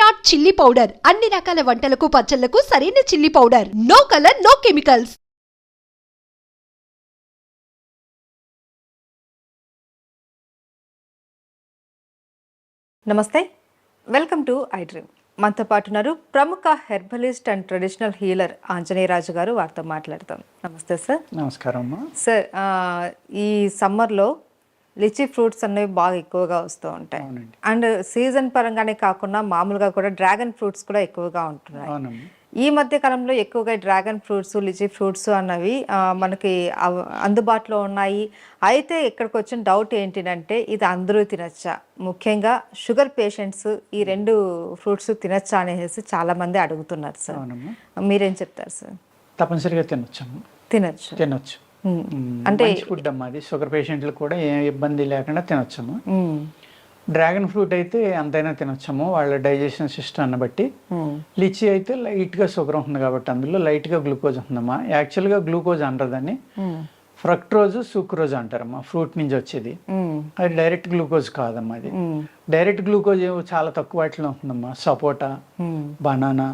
Virat chilli powder. అన్ని రకాల వంటలకు పచ్చళ్ళకు సరైన chilli powder. No colour no chemicals. నమస్తే. Welcome to I dream. మనతో పాటు ఉన్నారు ప్రముఖ herbalist and traditional healer Anjaneyaraju గారు. వారితో మాట్లాడతాం నమస్తే సార్. నమస్కారం సార్ ఈ సమ్మర్లో లిచీ ఫ్రూట్స్ అనేవి బాగా ఎక్కువగా వస్తూ ఉంటాయి. అండ్ సీజన్ పరంగానే కాకుండా మామూలుగా కూడా డ్రాగన్ ఫ్రూట్స్ కూడా ఎక్కువగా ఉంటున్నాయి. ఈ మధ్య కాలంలో ఎక్కువగా డ్రాగన్ ఫ్రూట్స్ లిచీ ఫ్రూట్స్ అన్నవి మనకి అందుబాటులో ఉన్నాయి. అయితే ఇక్కడికి వచ్చిన డౌట్ ఏంటిదంటే ఇది అందరూ తినచ్చా? ముఖ్యంగా షుగర్ పేషెంట్స్ ఈ రెండు ఫ్రూట్స్ తినచ్చా అనేసి చాలా మంది అడుగుతున్నారు సార్. మీరేం చెప్తారు సార్? తప్పనిసరిగా తినచ్చు. తినొచ్చు. మ్మ్. అంటే మంచి ఫుడ్ అమ్మా అది షుగర్ పేషెంట్లు కూడా ఏ ఇబ్బంది లేకుండా తినొచ్చమ్మా మ్మ్. డ్రాగన్ ఫ్రూట్ అయితే ఎంతైనా తినొచ్చము వాళ్ళ డైజెషన్ సిస్టమ్ని బట్టి. లిచీ అయితే లైట్గా షుగర్ ఉంటుంది కాబట్టి అందులో లైట్గా గ్లూకోజ్ ఉంటుందమ్మా యాక్చువల్గా గ్లూకోజ్ మ్మ్. ఫ్రక్ట్రోజ్ సూక్రోజ్ అంటారమ్మా ఫ్రూట్ నుంచి వచ్చేది. అది డైరెక్ట్ గ్లూకోజ్ కాదమ్మా అది. డైరెక్ట్ గ్లూకోజ్ చాలా తక్కువ వాటిలో ఉంటుందమ్మా సపోటా. బనానా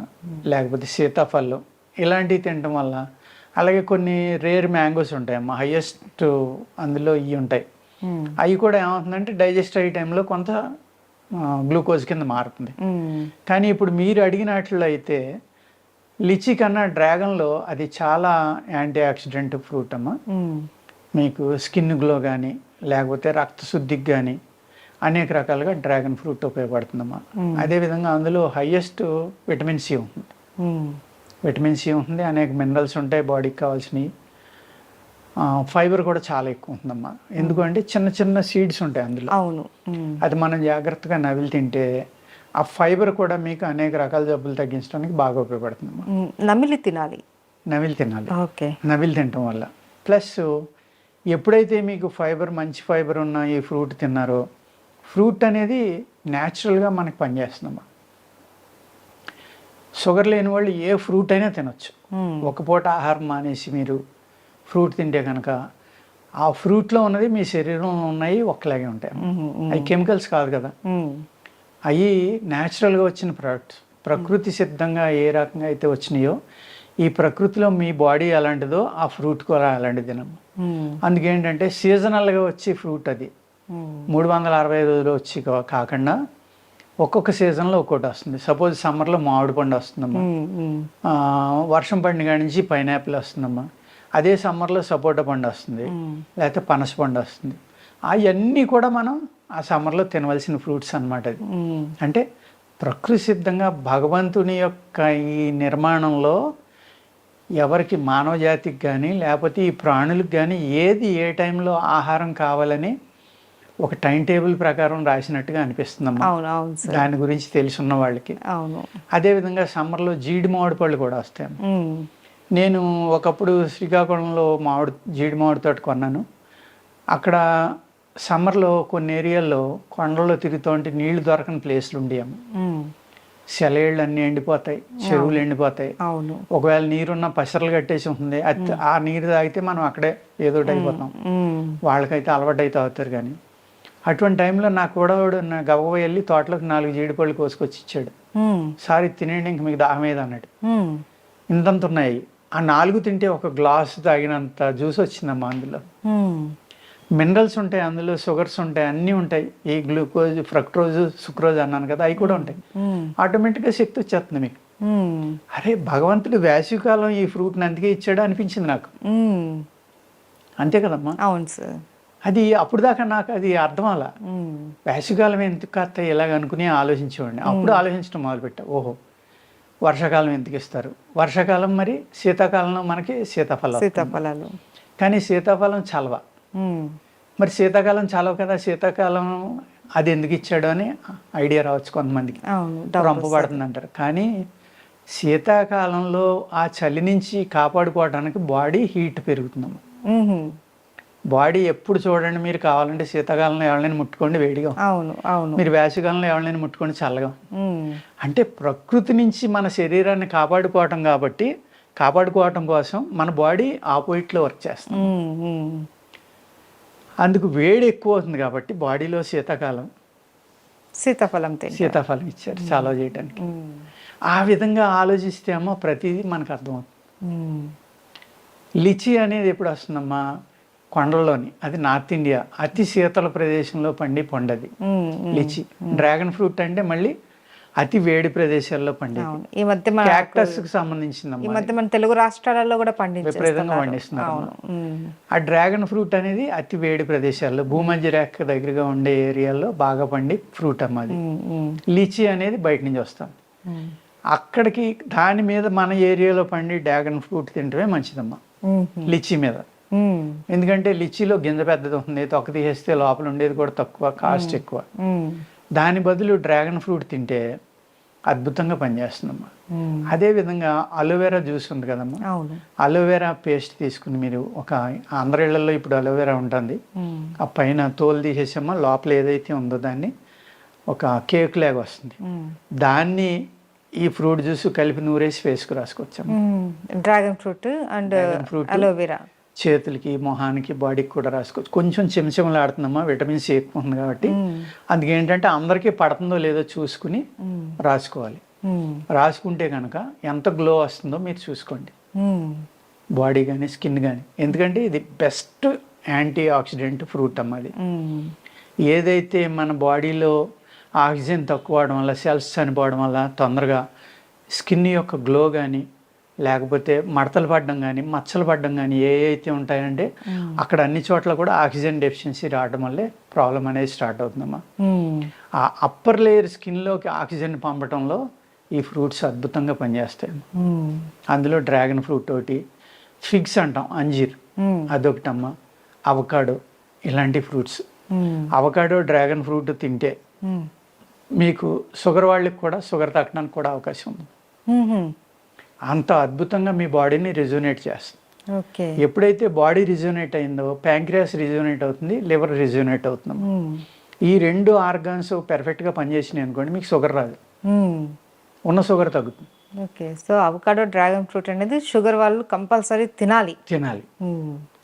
లేకపోతే సీతాఫలం ఇలాంటివి తినటం వల్ల అలాగే కొన్ని రేర్ మ్యాంగోస్ ఉంటాయమ్మా హయ్యెస్ట్ అందులో ఇవి ఉంటాయి. అవి కూడా ఏమవుతుందంటే డైజెస్ట్ అయ్యే టైంలో కొంత గ్లూకోజ్ కింద మారుతుంది. కానీ ఇప్పుడు మీరు అడిగినట్లు అయితే లిచీ కన్నా డ్రాగన్లో అది చాలా యాంటీ ఆక్సిడెంట్ ఫ్రూట్ అమ్మా మ్మ్. మీకు స్కిన్ గ్లో కానీ లేకపోతే రక్తశుద్ధికి కానీ అనేక రకాలుగా డ్రాగన్ ఫ్రూట్ ఉపయోగపడుతుందమ్మా అదేవిధంగా అందులో హయ్యెస్ట్ విటమిన్ సి ఉంటుంది. విటమిన్ సి ఉంటుంది అనేక మినరల్స్ ఉంటాయి బాడీకి కావాల్సినవి. ఫైబర్ కూడా చాలా ఎక్కువ ఉంటుందమ్మా. ఎందుకంటే చిన్న చిన్న సీడ్స్ ఉంటాయి అందులో. అవును. అది మనం జాగ్రత్తగా నవిలి తింటే ఆ ఫైబర్ కూడా మీకు అనేక రకాల జబ్బులు తగ్గించడానికి బాగా ఉపయోగపడుతుందమ్మా. మ్మ్. నమిలి తినాలి. నవిలి తినాలి. ఓకే. నవిలి తినటం వల్ల. ప్లస్ ఎప్పుడైతే మీకు ఫైబర్ మంచి ఫైబర్ ఉన్న ఈ ఫ్రూట్ తిన్నారో ఫ్రూట్ అనేది న్యాచురల్గా మనకి పనిచేస్తుందమ్మా. షుగర్ లేని వాళ్ళు ఏ ఫ్రూట్ అయినా తినొచ్చు మ్మ్. ఒక పూట ఆహారం మానేసి మీరు ఫ్రూట్ తింటే కనుక ఆ ఫ్రూట్లో ఉన్నది మీ శరీరంలో ఉన్నాయి ఒక్కలాగే ఉంటాయి మ్మ్. అవి కెమికల్స్ కాదు కదా. అవి న్యాచురల్గా వచ్చిన ప్రొడక్ట్స్ ప్రకృతి సిద్ధంగా ఏ రకంగా అయితే వచ్చినాయో ఈ ప్రకృతిలో మీ బాడీ ఎలాంటిదో ఆ ఫ్రూట్ కూడా అలాంటిదినమ్మా మ్మ్. అందుకేంటంటే సీజనల్గా వచ్చే ఫ్రూట్ అది. మూడు వందల అరవై రోజులు వచ్చి కాకుండా ఒక్కొక్క సీజన్లో ఒక్కోటి వస్తుంది. సపోజ్ సమ్మర్లో మామిడి పండు వస్తుందమ్మా. వర్షం కాడి నుంచి పైనాపిల్ వస్తుందమ్మా. అదే సమ్మర్లో సపోటా పండు వస్తుంది. లేకపోతే పనస పండు వస్తుంది. అవన్నీ కూడా మనం ఆ సమ్మర్లో తినవలసిన ఫ్రూట్స్ అన్నమాట అది. అంటే ప్రకృతి సిద్ధంగా భగవంతుని యొక్క ఈ నిర్మాణంలో ఎవరికి మానవ జాతికి కానీ లేకపోతే ఈ ప్రాణులకు కానీ ఏది ఏ టైంలో ఆహారం కావాలని ఒక టైం టేబుల్ ప్రకారం రాసినట్టుగా అనిపిస్తుందమ్మా. అవును అవును సార్. దాని గురించి తెలుసున్న వాళ్ళకి. అవును. అదేవిధంగా సమ్మర్లో జీడి మామిడి పళ్ళు కూడా వస్తాయి. నేను ఒకప్పుడు శ్రీకాకుళంలో మామిడి జీడి మామిడి తోట కొన్నాను. అక్కడ సమ్మర్లో కొన్ని ఏరియాల్లో కొండల్లో తిరుగుతుంటే నీళ్ళు దొరకని ప్లేస్లు ఉండేవి మ్మ్. సెలయేళ్ళు అన్నీ ఎండిపోతాయి చెరువులు ఎండిపోతాయి. అవును. ఒకవేళ నీరున్న పసరలు కట్టేసి ఉంటుంది. ఆ నీరు తాగితే మనం అక్కడే ఏదో అయిపోతాం. వాళ్ళకైతే అలవాటు అయితే అవుతారు కానీ. అటువంటి టైంలో నా కూడా నా గవ్వ వెళ్ళి తోటలోకి నాలుగు జీడిపళ్ళు కోసుకొచ్చి ఇచ్చాడు. సారి తినేయండి ఇంక మీకు దాహం ఏది అన్నాడు. ఇంతంత ఉన్నాయి ఆ నాలుగు తింటే ఒక గ్లాస్ తాగినంత జ్యూస్ వచ్చిందమ్మా అందులో. మినరల్స్ ఉంటాయి అందులో షుగర్స్ ఉంటాయి అన్నీ ఉంటాయి ఈ గ్లూకోజ్ ఫ్రక్ట్రోజ్ సుక్రోజ్ అన్నాను కదా అవి కూడా ఉంటాయి. ఆటోమేటిక్గా శక్తి వచ్చేస్తుంది మీకు. అరే భగవంతుడు వేసవికాలం ఈ ఫ్రూట్ని అందుకే ఇచ్చాడు అనిపించింది నాకు. అంతే కదమ్మా అవును సార్ అది అప్పుడు దాకా నాకు అది అర్థం అలా. వేసవికాలం ఎందుకు కాస్త ఇలాగ అనుకుని ఆలోచించేవాడిని. అప్పుడు ఆలోచించడం మొదలుపెట్టా. ఓహో వర్షాకాలం ఎందుకు ఇస్తారు? వర్షాకాలం మరి శీతాకాలంలో మనకి సీతాఫలం. సీతాఫలాలు కానీ సీతాఫలం చలవ. మరి శీతాకాలం చలవ కదా శీతాకాలం అది ఎందుకు ఇచ్చాడు అని ఐడియా రావచ్చు కొంతమందికి. అవును డబ్బు రంపు పడుతుంది అంటారు కానీ శీతాకాలంలో ఆ చలి నుంచి కాపాడుకోవడానికి బాడీ హీట్ పెరుగుతుందమ్మా. మ్మ్. బాడీ ఎప్పుడు చూడండి మీరు కావాలంటే శీతాకాలంలో ఎవరినైనా ముట్టుకోండి వేడిగా. అవును అవును. మీరు వేసవికాలంలో ఎవరినైనా ముట్టుకోండి చల్లగా. అంటే ప్రకృతి నుంచి మన శరీరాన్ని కాపాడుకోవటం కాబట్టి కాపాడుకోవటం కోసం మన బాడీ ఆపోజిట్లో వర్క్ చేస్తుంది. అందుకు వేడి ఎక్కువ అవుతుంది కాబట్టి బాడీలో శీతాకాలం సీతాఫలం సీతాఫలం ఇచ్చారు చలవ చేయడానికి ఆ విధంగా ఆలోచిస్తే అమ్మ ప్రతిదీ మనకు అర్థమవుతుంది. లిచి అనేది ఎప్పుడు వస్తుందమ్మా? కొండల్లోని అది నార్త్ ఇండియా అతి శీతల ప్రదేశంలో పండి పండది. లిచి డ్రాగన్ ఫ్రూట్ అంటే మళ్ళీ అతి వేడి ప్రదేశాల్లో పండేది ఈ మధ్య క్యాక్టస్కి ఈ మధ్య మన తెలుగు రాష్ట్రాలలో కూడా విపరీతంగా పండిస్తున్నారు. ఆ డ్రాగన్ ఫ్రూట్ అనేది అతి వేడి ప్రదేశాల్లో భూమధ్య రేఖ దగ్గరగా ఉండే ఏరియాల్లో బాగా పండి ఫ్రూట్ అమ్మ అది మ్మ్. మ్మ్. లీచీ అనేది బయట నుంచి వస్తాం మ్మ్. అక్కడికి దాని మీద మన ఏరియాలో పండి డ్రాగన్ ఫ్రూట్ తింటమే మంచిదమ్మా మ్మ్. లిచీ మీద. ఎందుకంటే లిచీలో గింజ పెద్దది ఉంటుంది తొక్క తీసేస్తే లోపల ఉండేది కూడా తక్కువ కాస్ట్ ఎక్కువ మ్మ్. దాని బదులు డ్రాగన్ ఫ్రూట్ తింటే అద్భుతంగా పనిచేస్తుందమ్మా మ్మ్. అదేవిధంగా అలోవెరా జ్యూస్ ఉంది కదమ్మా అలోవెరా పేస్ట్ తీసుకుని మీరు ఒక అందరి ఇళ్ళలో ఇప్పుడు అలోవెరా ఉంటుంది. ఆ పైన తోలు తీసేసామా లోపల ఏదైతే ఉందో దాన్ని ఒక కేక్ లాగా వస్తుంది. దాన్ని ఈ ఫ్రూట్ జ్యూస్ కలిపి నూరేసి ఫేస్కు రాసుకోవచ్చమ్మా మ్మ్. Dragon fruit and fruit. Aloe vera చేతులకి మొహానికి బాడీకి కూడా రాసుకోవచ్చు కొంచెం చెంచమలాడుతుందమ్మా విటమిన్ సి ఎక్కువ ఉంది కాబట్టి మ్మ్. అందుకే ఏంటంటే అందరికీ పడుతుందో లేదో చూసుకుని. రాసుకోవాలి. రాసుకుంటే కనుక ఎంత గ్లో వస్తుందో మీరు చూసుకోండి. బాడీ కానీ స్కిన్ కానీ ఎందుకంటే ఇది బెస్ట్ యాంటీ ఆక్సిడెంట్ ఫ్రూట్ అమ్మ అది. ఏదైతే మన బాడీలో ఆక్సిజన్ తక్కువ అవడం వల్ల సెల్స్ చనిపోవడం వల్ల తొందరగా స్కిన్ యొక్క గ్లో కానీ లేకపోతే మడతలు పడడం కానీ మచ్చలు పడడం కానీ ఏ అయితే ఉంటాయంటే అక్కడ అన్ని చోట్ల కూడా ఆక్సిజన్ డెఫిషియన్సీ రావడం వల్లే ప్రాబ్లం అనేది స్టార్ట్ అవుతుందమ్మా మ్మ్. ఆ అప్పర్ లేయర్ స్కిన్లోకి ఆక్సిజన్ పంపడంలో ఈ ఫ్రూట్స్ అద్భుతంగా పనిచేస్తాయి. అందులో డ్రాగన్ ఫ్రూట్ ఒకటి ఫిగ్స్ అంటాం అంజీర్ మ్మ్. అదొకటమ్మ అవకాడో ఇలాంటి ఫ్రూట్స్. అవకాడో డ్రాగన్ ఫ్రూట్ తింటే. మీకు షుగర్ వాళ్ళకి కూడా షుగర్ తగ్గడానికి కూడా అవకాశం ఉంది. అంత అద్భుతంగా మీ బాడీని రిజోనేట్ చేస్తుంది. ఓకే. ఎప్పుడైతే బాడీ రిజోనేట్ అయిందో ప్యాంక్రియాస్ రిజోనేట్ అవుతుంది లివర్ రిజోనేట్ అవుతుంది. ఈ రెండు ఆర్గాన్స్ పెర్ఫెక్ట్గా పనిచేసినాయి అనుకోండి మీకు షుగర్ రాదు. ఉన్న షుగర్ తగ్గుతుంది. Okay. So avocado dragon fruit అనేది షుగర్ వాళ్ళు కంపల్సరీ తినాలి. తినాలి.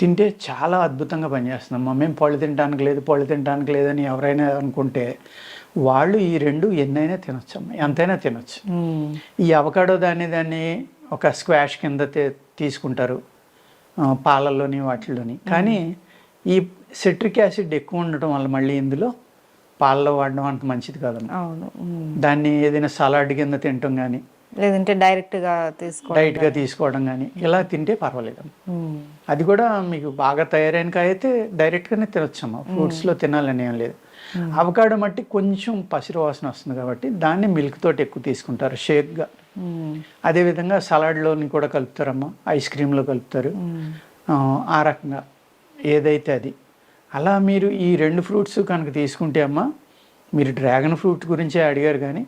తింటే చాలా అద్భుతంగా పనిచేస్తుందమ్మా మేము పళ్ళు తినడానికి లేదు పళ్ళు తినడానికి లేదని ఎవరైనా అనుకుంటే వాళ్ళు ఈ రెండు ఎన్నైనా తినొచ్చమ్మా ఎంతైనా తినొచ్చు. ఈ అవకాడో దాన్ని దాన్ని ఒక స్క్వాష్ కింద తీసుకుంటారు. పాలల్లోని వాటిల్లోని. కానీ ఈ సిట్రిక్ యాసిడ్ ఎక్కువ ఉండటం వల్ల మళ్ళీ ఇందులో పాలలో వాడడం అంత మంచిది కాదమ్మా. అవును. దాన్ని ఏదైనా సలాడ్ కింద తినటం కానీ లేదంటే డైరెక్ట్గా తీసుకో డైట్గా తీసుకోవడం కానీ ఇలా తింటే పర్వాలేదమ్మా. మ్మ్. అది కూడా మీకు బాగా తయారైన అయితే డైరెక్ట్గానే తినొచ్చమ్మా. ఫ్రూట్స్లో తినాలని ఏం లేదు. అవకాడో మట్టి కొంచెం పసిరు వాసన వస్తుంది కాబట్టి దాన్ని మిల్క్ తోటి ఎక్కువ తీసుకుంటారు షేక్గా మ్మ్. అదేవిధంగా సలాడ్లోని కూడా కలుపుతారమ్మా ఐస్ క్రీమ్లో కలుపుతారు మ్మ్. ఆ, రకంగా ఏదైతే అది అలా మీరు ఈ రెండు ఫ్రూట్స్ కనుక తీసుకుంటే అమ్మా మీరు డ్రాగన్ ఫ్రూట్ గురించే అడిగారు కానీ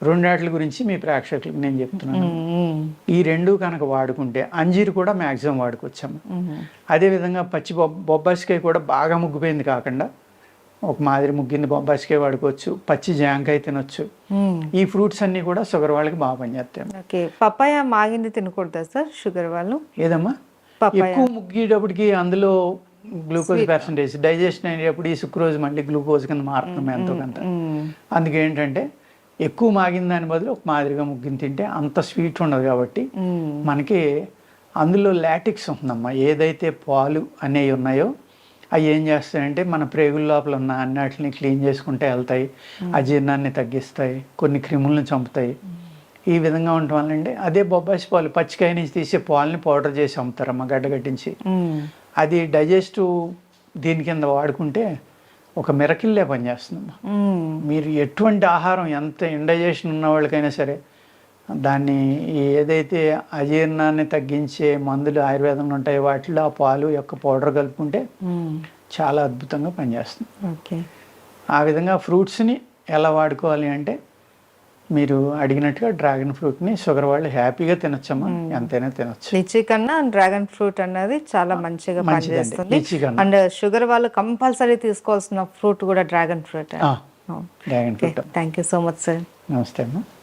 రెండాట్ల గురించి మీ ప్రేక్షకులకు నేను చెప్తున్నాను. ఈ రెండు కనుక వాడుకుంటే అంజీరు కూడా మ్యాక్సిమం వాడుకోవచ్చమ్మా మ్మ్. అదేవిధంగా పచ్చి బొబ్ బొబ్బాసికాయ కూడా బాగా ముగ్గిపోయింది కాకుండా ఒక మాదిరి ముగ్గింది బొబ్బాసికాయ వాడుకోవచ్చు పచ్చి జాంకాయ తినొచ్చు. ఈ ఫ్రూట్స్ అన్నీ కూడా షుగర్ వాళ్ళకి బాగా పనిచేస్తాయి ఓకే పప్పాయ మాగింది తినకూడదా సార్ షుగర్ వాళ్ళు ఏదమ్మా. ఎక్కువ ముగ్గేటప్పటికి అందులో గ్లూకోజ్ పర్సంటేజ్ డైజెషన్ అయ్యేటప్పుడు ఈ సుక్రోజ్ మళ్ళీ గ్లూకోజ్ కింద మారుతున్నాం ఎంతో కొంత. అందుకే ఏంటంటే ఎక్కువ మాగిన దాని బదులు ఒక మాదిరిగా ముగ్గిని తింటే అంత స్వీట్ ఉండదు కాబట్టి. మనకి అందులో లాటిక్స్ ఉంటుందమ్మా ఏదైతే పాలు అనేవి ఉన్నాయో అవి ఏం చేస్తాయంటే మన ప్రేగుల లోపల ఉన్న అన్నిటిని క్లీన్ చేసుకుంటే వెళ్తాయి. అజీర్ణాన్ని తగ్గిస్తాయి. కొన్ని క్రిములను చంపుతాయి. ఈ విధంగా ఉండటం వల్ల అంటే అదే బొబ్బాసి పాలు పచ్చికాయ నుంచి తీసే పాలని పౌడర్ చేసి అమ్ముతారమ్మా గడ్డగట్టించి మ్మ్. అది డైజెస్టివ్ దీని కింద వాడుకుంటే ఒక మిరకిల్లే పనిచేస్తుందమ్మా. మ్మ్. మీరు ఎటువంటి ఆహారం ఎంత ఇండైజెషన్ ఉన్న వాళ్ళకైనా సరే దాన్ని ఏదైతే అజీర్ణాన్ని తగ్గించే మందులు ఆయుర్వేదంలో ఉంటాయో వాటిలో ఆ పాలు యొక్క పౌడర్ కలుపుకుంటే. చాలా అద్భుతంగా పనిచేస్తుంది. ఓకే. ఆ విధంగా ఫ్రూట్స్ని ఎలా వాడుకోవాలి అంటే మీరు అడిగినట్టుగా డ్రాగన్ ఫ్రూట్ని షుగర్ వాళ్ళు హ్యాపీగా తినొచ్చమ్మా. ఎంతైనా తినొచ్చు. లిచీ కన్నా డ్రాగన్ ఫ్రూట్ అన్నది చాలా మంచిగా. పనిచేస్తుంది. అండ్ షుగర్ వాళ్ళు కంపల్సరీ తీసుకోవాల్సిన ఫ్రూట్ కూడా dragon fruit. Dragon fruit. Thank you so much sir. నమస్తే అమ్మా.